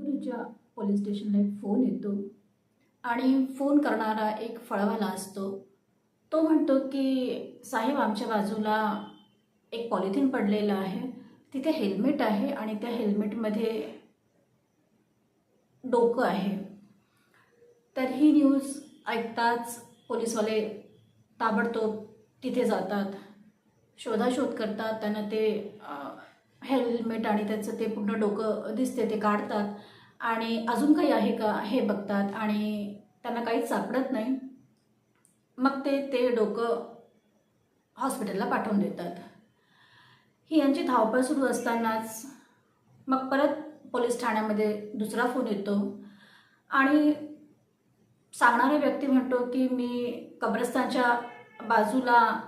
गुरुच्या पोलीस स्टेशनला एक फोन येतो. आणि फोन करणारा एक फळवाला असतो. तो म्हणतो की साहेब आमच्या बाजूला एक पॉलिथिन पडलेलं आहे. तिथे हेल्मेट आहे आणि त्या हेल्मेटमध्ये डोकं आहे. तर ही न्यूज ऐकताच पोलीसवाले ताबडतोब तिथे जातात. शोधाशोध करतात. त्यांना ते हेल्मेट आणि त्याचं ते पूर्ण डोकं दिसते ते काढतात. आणि अजून काही आहे का? हे बघतात आणि त्यांना काहीच सापडत नाही. मग ते ते डोकं हॉस्पिटलला पाठवून देतात. ही यांची धावपळ सुरू असतानाच मग परत पोलीस ठाण्यामध्ये दुसरा फोन येतो. आणि सांगणारा व्यक्ती म्हणतो की मी कब्रस्तानच्या बाजूला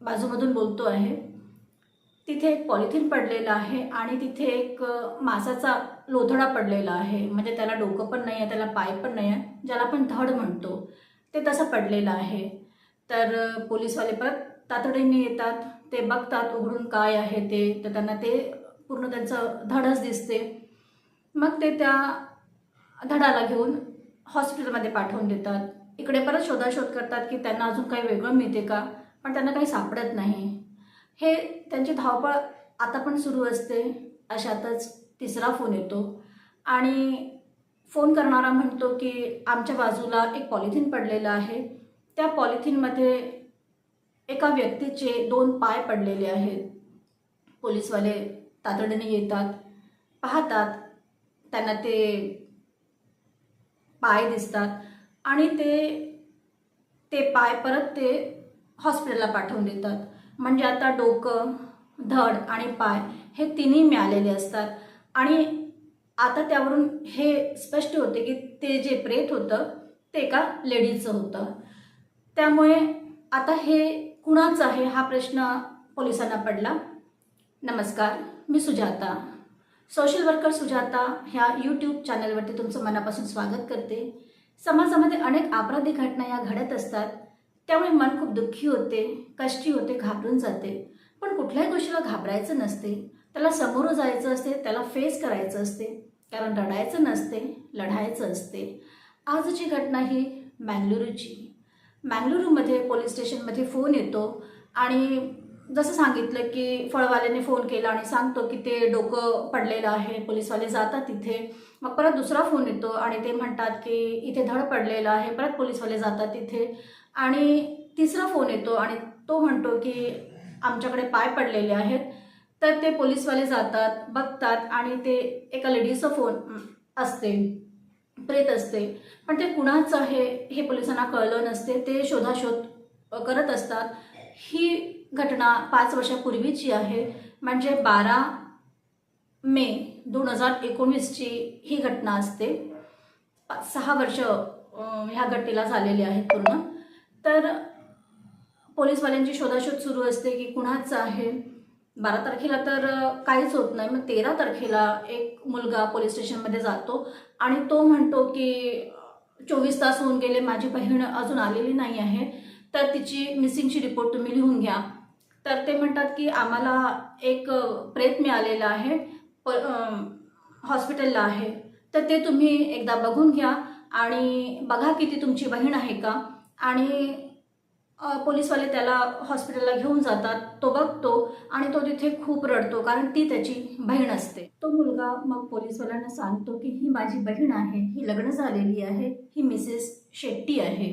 बाजूमधून बोलतो आहे. तिथे एक पॉलिथिन पडलेलं आहे आणि तिथे एक मासाचा लोथडा पडलेला आहे. म्हणजे त्याला डोकं पण नाही आहे त्याला पाय पण नाही आहे ज्याला आपण धड म्हणतो. ते तसं पडलेलं आहे. तर पोलीसवाले परत तातडीने येतात. ते बघतात उघडून काय आहे ते. तर त्यांना ते पूर्ण त्यांचं धडच दिसते. मग ते त्या धडाला घेऊन हॉस्पिटलमध्ये पाठवून देतात. इकडे परत शोधाशोध करतात की त्यांना अजून काही वेगळं मिळते का? पण त्यांना काही सापडत नाही. हे त्यांची धावपळ आता पण सुरू असते. अशातच तिसरा फोन येतो. आणि फोन करणारा म्हणतो की आमच्या बाजूला एक पॉलिथिन पडलेलं आहे. त्या पॉलिथिनमध्ये एका व्यक्तीचे दोन पाय पडलेले आहेत. पोलीसवाले तातडीने येतात पाहतात. त्यांना ते पाय दिसतात आणि ते ते पाय परत ते हॉस्पिटलला पाठवून देतात. म्हणजे आता डोकं धड आणि पाय हे तिन्ही मिळालेले असतात. आणि आता त्यावरून हे स्पष्ट होते की ते जे प्रेत होतं ते एका लेडीचं होतं. त्यामुळे आता हे कुणाचं आहे हा प्रश्न पोलिसांना पडला? नमस्कार मी सुजाता. सोशल वर्कर सुजाता ह्या यूट्यूब चॅनलवरती तुमचं मनापासून स्वागत करते. समाजामध्ये अनेक अपराधी घटना या घडत असतात. त्यामुळे मन खूप दुःखी होते कष्टी होते घाबरून जाते. पण कुठल्याही गोष्टीला घाबरायचं नसते. त्याला समोर जायचं असते त्याला फेस करायचं असते. कारण रडायचं नसते लढायचं असते. आजची घटना ही मँगलुरूची मँगलुरूमध्ये पोलीस स्टेशनमध्ये फोन येतो आणि जसं सांगितलं की फळवाल्याने फोन केला आणि सांगतो की ते डोकं पडलेलं आहे पोलीसवाले जातात तिथे. मग परत दुसरा फोन येतो आणि ते म्हणतात की इथे धड पडलेलं आहे परत पोलीसवाले जातात तिथे. आणि तिसरा फोन येतो आणि तो म्हणतो की आमच्याकडे पाय पडलेले आहेत. तर ते पोलीसवाले जातात बघतात आणि ते एका लेडीजचं फोन असते प्रेत असते. पण ते कुणाचं आहे हे पोलिसांना कळलं नसते. ते शोधाशोध करत असतात. ही घटना पाच वर्षापूर्वीची आहे. म्हणजे बारा मे दोन हजार एकोणीसची ही घटना असते. सहा वर्ष ह्या घटनेला झालेली आहेत पूर्ण. तर पोलीसवाल्यांची शोधाशोध सुरू असते की कुणाचं आहे. बारा तारखेला तर काहीच होत नाही. मग तेरा तारखेला एक मुलगा पोलीस स्टेशनमध्ये जातो आणि तो म्हणतो की चोवीस तास होऊन गेले माझी बहीण अजून आलेली नाही आहे. तर तिची मिसिंगची रिपोर्ट तुम्ही लिहून घ्या. तर ते म्हणतात की आम्हाला एक प्रेत मिळालेला आहे. प हॉस्पिटलला आहे. तर ते तुम्ही एकदा बघून घ्या आणि बघा किती तुमची बहीण आहे का. आणि पोलीसवाले त्याला हॉस्पिटलला घेऊन जातात तो बघतो आणि तो तिथे खूप रडतो कारण ती त्याची बहीण असते. तो मुलगा मग पोलीसवाल्यांना सांगतो की ही माझी बहीण आहे ही लग्न झालेली आहे ही मिसेस शेट्टी आहे.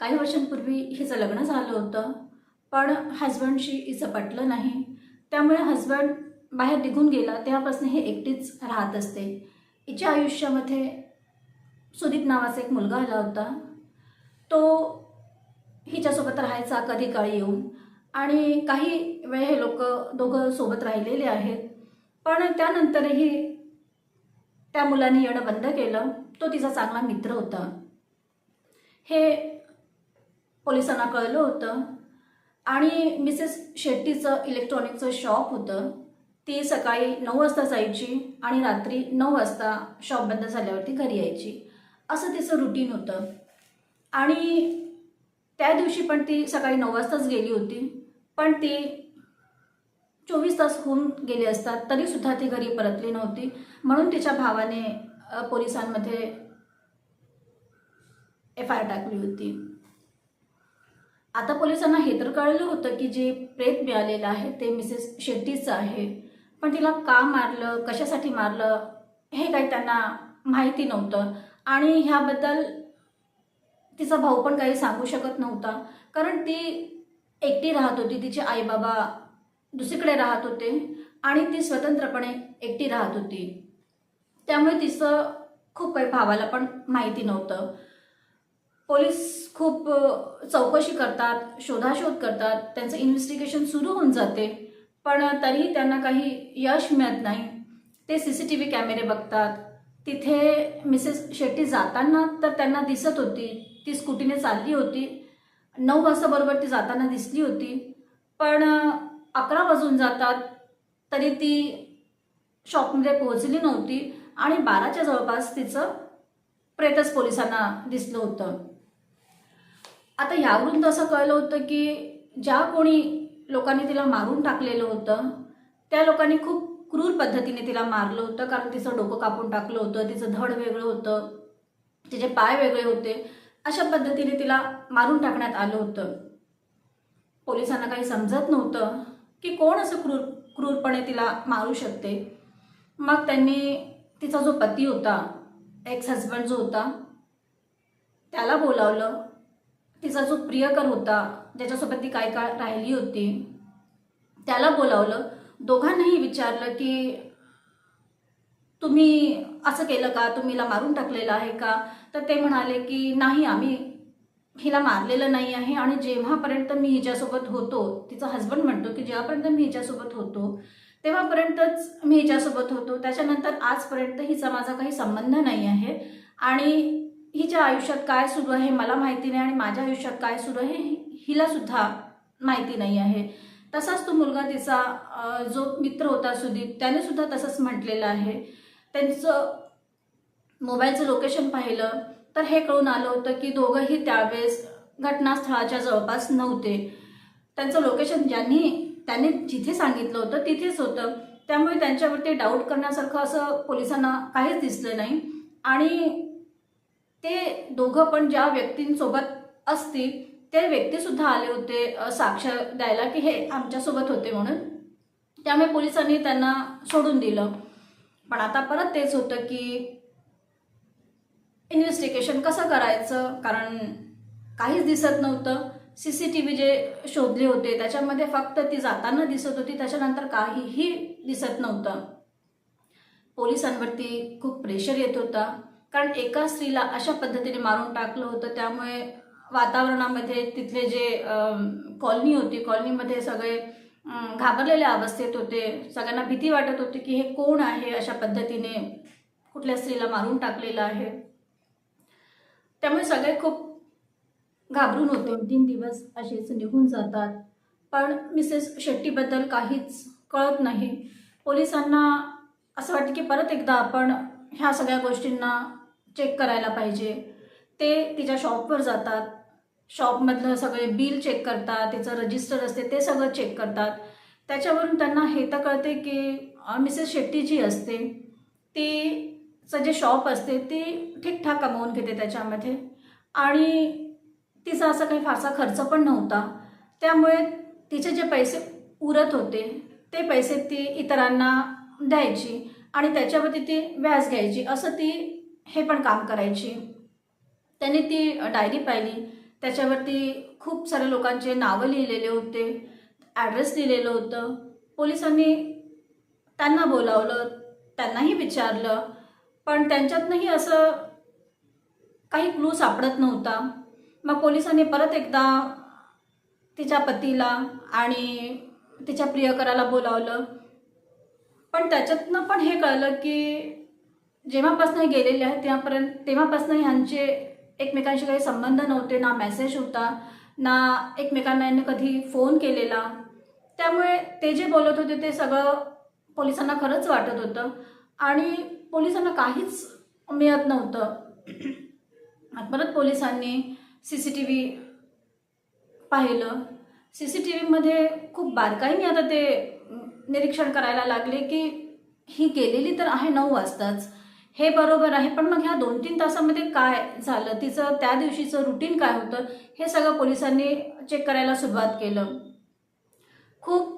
काही वर्षांपूर्वी हिचं लग्न झालं होतं पण हजबंडशी हिचं पटलं नाही. त्यामुळे हजबंड बाहेर निघून गेला तेव्हापासून हे एकटीच राहत असते. हिच्या आयुष्यामध्ये सुदीप नावाचा एक मुलगा आला होता. तो हिच्यासोबत राहायचा कधी काळी येऊन. आणि काही वेळ हे लोक दोघं सोबत राहिलेले आहेत. पण त्यानंतरही त्या मुलाने येणं बंद केलं. तो तिचा चांगला मित्र होता. हे पोलिसांना कळलं होतं. आणि मिसेस शेट्टीचं इलेक्ट्रॉनिकचं शॉप होतं. ती सकाळी नऊ वाजता जायची आणि रात्री नऊ वाजता शॉप बंद झाल्यावरती घरी यायची. असं तिचं रुटीन होतं. आणि त्या दिवशी पण ती सकाळी नऊ वाजताच गेली होती. पण ती चोवीस तास होऊन गेले असतात तरीसुद्धा ती घरी परतली नव्हती. म्हणून तिच्या भावाने पोलिसांमध्ये एफ आय आर टाकली होती. आता पोलिसांना हे तर कळलं होतं की जे प्रेत मिळालेलं आहे ते मिसेस शेट्टीचं आहे. पण तिला का मारलं कशासाठी मारलं हे काही त्यांना माहिती नव्हतं. आणि ह्याबद्दल तिचा भाऊ पण काही सांगू शकत नव्हता. कारण ती एकटी राहत होती तिचे आईबाबा दुसरीकडे राहत होते आणि ती स्वतंत्रपणे एकटी राहत होती. त्यामुळे तिचं खूप काही भावाला पण माहिती नव्हतं. पोलीस खूप चौकशी करतात शोधाशोध करतात त्यांचं इन्व्हेस्टिगेशन सुरू होऊन जाते. पण तरीही त्यांना काही यश मिळत नाही. ते सी सी टी व्ही कॅमेरे बघतात. तिथे मिसेस शेट्टी जाताना तर त्यांना दिसत होती. ती स्कूटीने चालली होती. नऊ वाजता बरोबर ती जाताना दिसली होती. पण अकरा वाजून जातात. तरी ती शॉपमध्ये पोहोचली नव्हती आणि बाराच्या जवळपास तिचं प्रेतस पोलिसांना दिसलं होतं. आता यावरून तसं कळलं होतं की ज्या कोणी लोकांनी तिला मारून टाकलेलं होतं त्या लोकांनी खूप क्रूर पद्धतीने तिला मारलं होतं कारण तिचं डोकं कापून टाकलं होतं तिचं धड वेगळं होतं तिचे पाय वेगळे होते अशा पद्धतीने तिला मारून टाकण्यात आलं होतं. पोलिसांना काही समजत नव्हतं की कोण असं क्रूर क्रूरपणे तिला मारू शकते. मग त्यांनी तिचा जो पती होता एक्स हजबंड जो होता त्याला बोलावलं. तिचा जो प्रियकर होता ज्याच्यासोबत ती काय काळ राहिली होती त्याला बोलावलं. दोघांनाही विचारलं की तुम्ही असं केलं का? तुम्हीला मारून टाकलेलं आहे का? तर ते म्हणाले की नाही आम्ही हिला मारलेलं नाही आहे आणि जेव्हापर्यंत मी हिच्यासोबत होतो तिचा हस्बंड म्हणतो की जेव्हापर्यंत मी हिच्यासोबत होतो तेव्हापर्यंतच मी हिच्यासोबत होतो. त्याच्यानंतर आजपर्यंत हिचा माझा काही संबंध नाही आहे आणि हिच्या आयुष्यात काय सुरू आहे मला माहिती नाही आणि माझ्या आयुष्यात काय सुरू आहे हिलासुद्धा माहिती नाही आहे. तसाच तो मुलगा तिचा जो मित्र होता सुदीप त्याने सुद्धा तसंच म्हटलेलं आहे. त्यांचं मोबाईलचं लोकेशन पाहिलं तर हे कळून आलं होतं की दोघंही त्यावेळेस घटनास्थळाच्या जवळपास नव्हते. त्यांचं लोकेशन ज्यांनी त्यांनी जिथे सांगितलं होतं तिथेच होतं. त्यामुळे त्यांच्यावरती डाऊट करण्यासारखं असं पोलिसांना काहीच दिसलं नाही. आणि ते दोघं पण ज्या व्यक्तींसोबत असतील ते व्यक्तीसुद्धा आले होते साक्ष द्यायला की हे आमच्यासोबत होते म्हणून. त्यामुळे पोलिसांनी त्यांना सोडून दिलं. पण आता परत तेच होतं की इन्व्हेस्टिगेशन कसं करायचं? कारण काहीच दिसत नव्हतं. C C T V J शोधले होते त्याच्यामध्ये फक्त ती जाताना दिसत होती त्याच्यानंतर काहीही दिसत नव्हतं. पोलिसांवरती खूप प्रेशर येत होता. कारण एका स्त्रीला अशा पद्धतीने मारून टाकलं होतं त्यामुळे वातावरणामध्ये तिथले जे कॉलनी होती कॉलनीमध्ये सगळे घाबरलेल्या अवस्थेत होते. सगळ्यांना भीती वाटत होती की हे कोण आहे अशा पद्धतीने कुठल्या स्त्रीला मारून टाकलेलं आहे. त्यामुळे सगळे खूप घाबरून होते. दोन तीन दिवस असेच निघून जातात. पण मिसेस शेट्टीबद्दल काहीच कळत नाही. पोलिसांना असं वाटतं की परत एकदा आपण ह्या सगळ्या गोष्टींना चेक करायला पाहिजे. ते तिच्या शॉपवर जातात. शॉपमधलं सगळे बिल चेक करतात तिचं रजिस्टर असते ते सगळं चेक करतात. त्याच्यावरून त्यांना हे तर कळते की मिसेस शेट्टी जी असते तीचं जे शॉप असते ती ठीकठाक कमवून घेते त्याच्यामध्ये. आणि तिचा असा काही फारसा खर्च पण नव्हता. त्यामुळे तिचे जे पैसे उरत होते ते पैसे ती इतरांना द्यायची आणि त्याच्यावरती ती व्याज घ्यायची असं ती हे पण काम करायची. त्याने ती डायरी पाहिली. त्याच्यावरती खूप साऱ्या लोकांचे नावं लिहिलेले होते ॲड्रेस लिहिलेलं होतं. पोलिसांनी त्यांना बोलावलं त्यांनाही विचारलं पण त्यांच्यातनंही असं काही क्लू सापडत नव्हता. मग पोलिसांनी परत एकदा तिच्या पतीला आणि तिच्या प्रियकराला बोलावलं. पण त्याच्यातनं पण हे कळलं की जेव्हापासून हे गेलेले आहेत तेव्हापर्यंत तेव्हापासून ह्यांचे एकमेकांशी काही संबंध नव्हते ना मेसेज होता ना एकमेकांना कधी फोन केलेला. त्यामुळे ते जे बोलत होते ते सगळं पोलिसांना खरंच वाटत होतं. आणि पोलिसांना काहीच मिळत नव्हतं. परत पोलिसांनी सी सी टी व्ही पाहिलं. सी सी टी व्हीमध्ये खूप बारकाईने आता ते निरीक्षण करायला लागले की ही गेलेली तर आहे नऊ वाजताच. हे बरोबर आहे पण मग ह्या दोन तीन तासामध्ये काय झालं? तिचं त्या दिवशीचं रुटीन काय होतं? हे सगळं पोलिसांनी चेक करायला सुरुवात केलं. खूप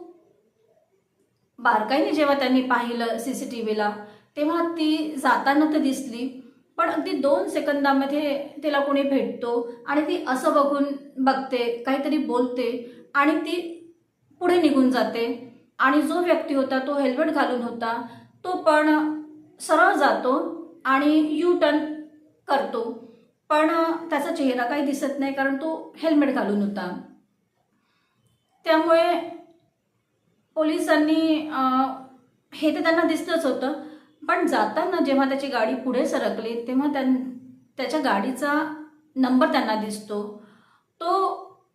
बारकाईने जेव्हा त्यांनी पाहिलं सी सी टी व्हीला तेव्हा ती जाताना तर दिसली पण अगदी दोन सेकंदामध्ये तिला कोणी भेटतो आणि ती असं बघून बघते काहीतरी बोलते आणि ती पुढे निघून जाते. आणि जो व्यक्ती होता तो हेल्मेट घालून होता तो पण सरळ जातो आणि यू टर्न करतो. पण त्याचा चेहरा काही दिसत नाही कारण तो हेल्मेट घालून होता. त्यामुळे पोलिसांनी हे तर त्यांना दिसतंच होतं. पण जाताना जेव्हा त्याची गाडी पुढे सरकली तेव्हा त्यां त्याच्या गाडीचा नंबर त्यांना दिसतो. तो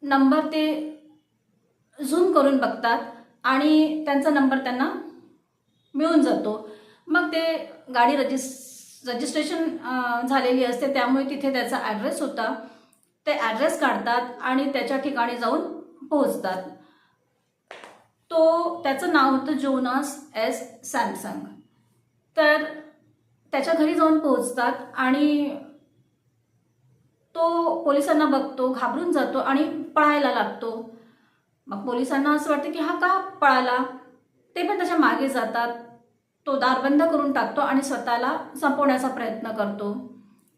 नंबर ते झूम करून बघतात आणि त्यांचा नंबर त्यांना मिळून जातो. मग ते गाडी रजिस् रजिस्ट्रेशन झालेली असते. त्यामुळे तिथे त्याचा ॲड्रेस होता. ते ॲड्रेस काढतात आणि त्याच्या ठिकाणी जाऊन पोहोचतात. तो त्याचं नाव होतं जोनास एस सॅमसंग. तर त्याच्या घरी जाऊन पोहोचतात आणि तो पोलिसांना बघतो घाबरून जातो आणि पळायला लागतो. मग पोलिसांना असं वाटतं की हा का पळाला? ते पण त्याच्यामागे जातात. तो दार बंद करून टाकतो आणि स्वतःला संपवण्याचा प्रयत्न करतो.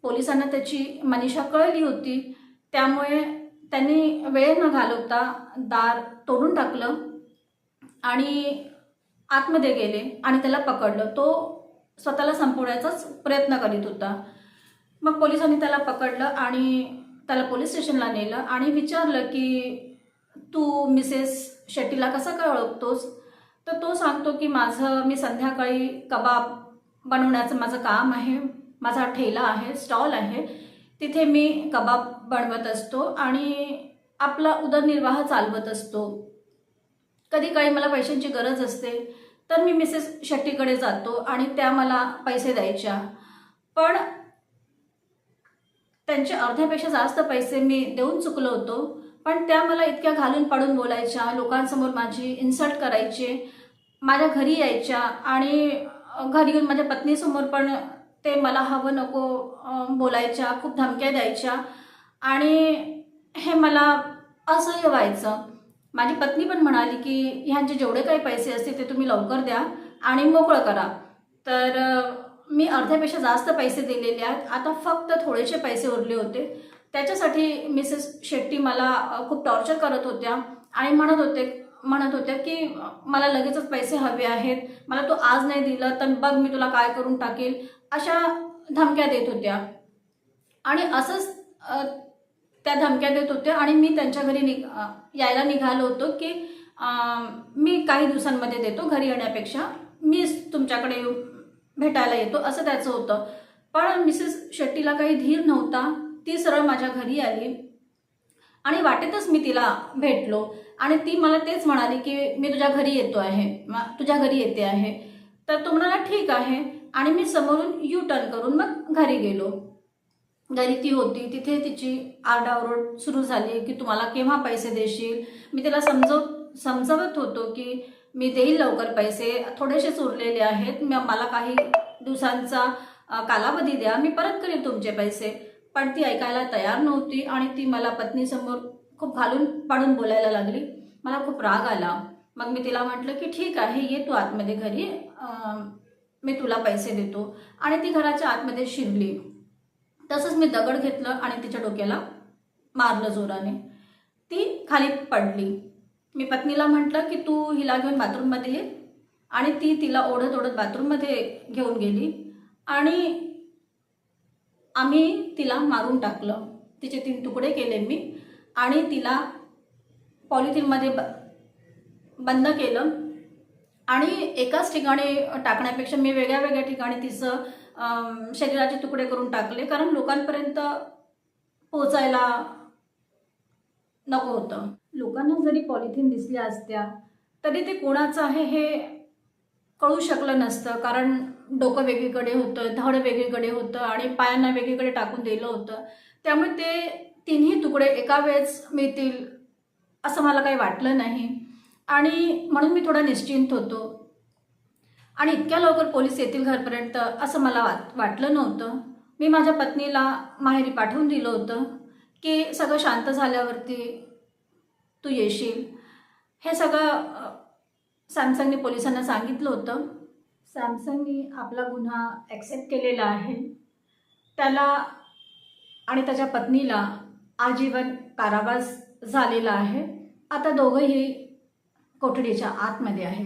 पोलिसांना त्याची मनीषा कळली होती. त्यामुळे त्यांनी वेळ न घालवता दार तोडून टाकलं आणि आतमध्ये गेले आणि त्याला पकडलं. तो स्वतःला संपवण्याचाच प्रयत्न करीत होता. मग पोलिसांनी त्याला पकडलं आणि त्याला पोलीस स्टेशनला नेलं आणि विचारलं की तू मिसेस शेट्टीला कसा काय ओळखतोस? तर तो सांगतो की माझं मी संध्याकाळी कबाब बनवण्याचं माझं काम आहे माझा ठेला आहे स्टॉल आहे. तिथे मी कबाब बनवत असतो आणि आपला उदरनिर्वाह चालवत असतो. कधी काळी मला पैशांची गरज असते तर मी मिसेस शेट्टीकडे जातो आणि त्या मला पैसे द्यायच्या. पण त्यांचे अर्ध्यापेक्षा जास्त पैसे मी देऊन चुकलो होतो पण त्या मला इतक्या घालून पाडून बोलायच्या लोकांसमोर माझी इन्सल्ट करायचे. माझ्या घरी यायच्या आणि घरी येऊन माझ्या पत्नीसमोर पण ते मला हवं नको बोलायच्या खूप धमक्या द्यायच्या. आणि हे मला असह्य व्हायचं. माझी पत्नी पण म्हणाली की ह्यांचे जेवढे काही पैसे असतील ते तुम्ही लवकर द्या आणि मोकळं करा. तर मी अर्ध्यापेक्षा जास्त पैसे दिलेले आहेत. आता फक्त थोडेसे पैसे उरले होते. त्याच्यासाठी मिसेस शेट्टी मला खूप टॉर्चर करत होत्या आणि म्हणत होते म्हणत होत्या की मला लगेचच पैसे हवे आहेत मला तू आज नाही दिलं तर बघ मी तुला काय करून टाकेल अशा धमक्या देत होत्या. आणि असंच त्या धमक्या देत होत्या आणि मी त्यांच्या घरी नि यायला निघालो होतो की मी काही दिवसांमध्ये देतो घरी येण्यापेक्षा मीच तुमच्याकडे भेटायला येतो असं त्याचं होतं. पण मिसेस शेट्टीला काही धीर नव्हता ती सरळ माझ्या घरी आली. आणि वाटेतच मी तिला भेटलो. आणि ती मला तेच म्हणाली की मी तुझ्या घरी येतो आहे. तुझ्या घरी येते आहे. तर तो म्हणाला ठीक आहे. आणि मी समोरून यू टर्न करून मग घरी गेलो. घरी ती होती. तिथे तिची आरडाओरड सुरू झाली की तुम्हाला केव्हा पैसे देशील? मी तिला समजव समजवत होतो की मी देईल लवकर पैसे. थोडेसेच उरलेले आहेत. मला काही दिवसांचा कालावधी द्या. मी परत करेन तुमचे पैसे. पण ती ऐकायला तयार नव्हती आणि ती मला पत्नीसमोर खूप घालून पाडून बोलायला लागली. मला खूप राग आला. मग मी तिला म्हटलं की ठीक आहे ये तू आतमध्ये घरी. मी तुला पैसे देतो. आणि ती घराच्या आतमध्ये शिरली. तसंच मी दगड घेतलं आणि तिच्या डोक्याला मारलं जोराने. ती खाली पडली. मी पत्नीला म्हटलं की तू हिला घेऊन बाथरूममध्ये ये. आणि ती तिला ओढत ओढत बाथरूममध्ये घेऊन गेली. आणि आम्ही तिला मारून टाकलं. तिचे तीन तुकडे केले मी. आणि तिला पॉलिथिनमध्ये ब बंद केलं. आणि एकाच ठिकाणी टाकण्यापेक्षा मी वेगळ्या वेगळ्या ठिकाणी तिचं शरीराचे तुकडे करून टाकले. कारण लोकांपर्यंत पोचायला नको होतं. लोकांना जरी पॉलिथिन दिसल्या असत्या तरी ते कोणाचं आहे हे कळू शकलं नसतं. कारण डोकं वेगळीकडे होतं धड वेगळीकडे होतं आणि पायांना वेगळीकडे टाकून दिलं होतं. त्यामुळे ते तिन्ही तुकडे एका वेळेस मिळतील असं मला काही वाटलं नाही. आणि म्हणून मी थोडा निश्चिंत होतो. आणि इतक्या लवकर पोलीस येतील घरपर्यंत असं मला वाट वाटलं नव्हतं. मी माझ्या पत्नीला माहेरी पाठवून दिलं होतं की सगळं शांत झाल्यावरती तू येशील. हे सगळं सॅमसंगने पोलिसांना सांगितलं होतं. सॅमसंगने आपला गुन्हा ॲक्सेप्ट केलेला आहे. त्याला आणि त्याच्या पत्नीला आजीवन कारावास झालेला आहे. आता दोघंही कोठडीच्या आतमध्ये आहेत.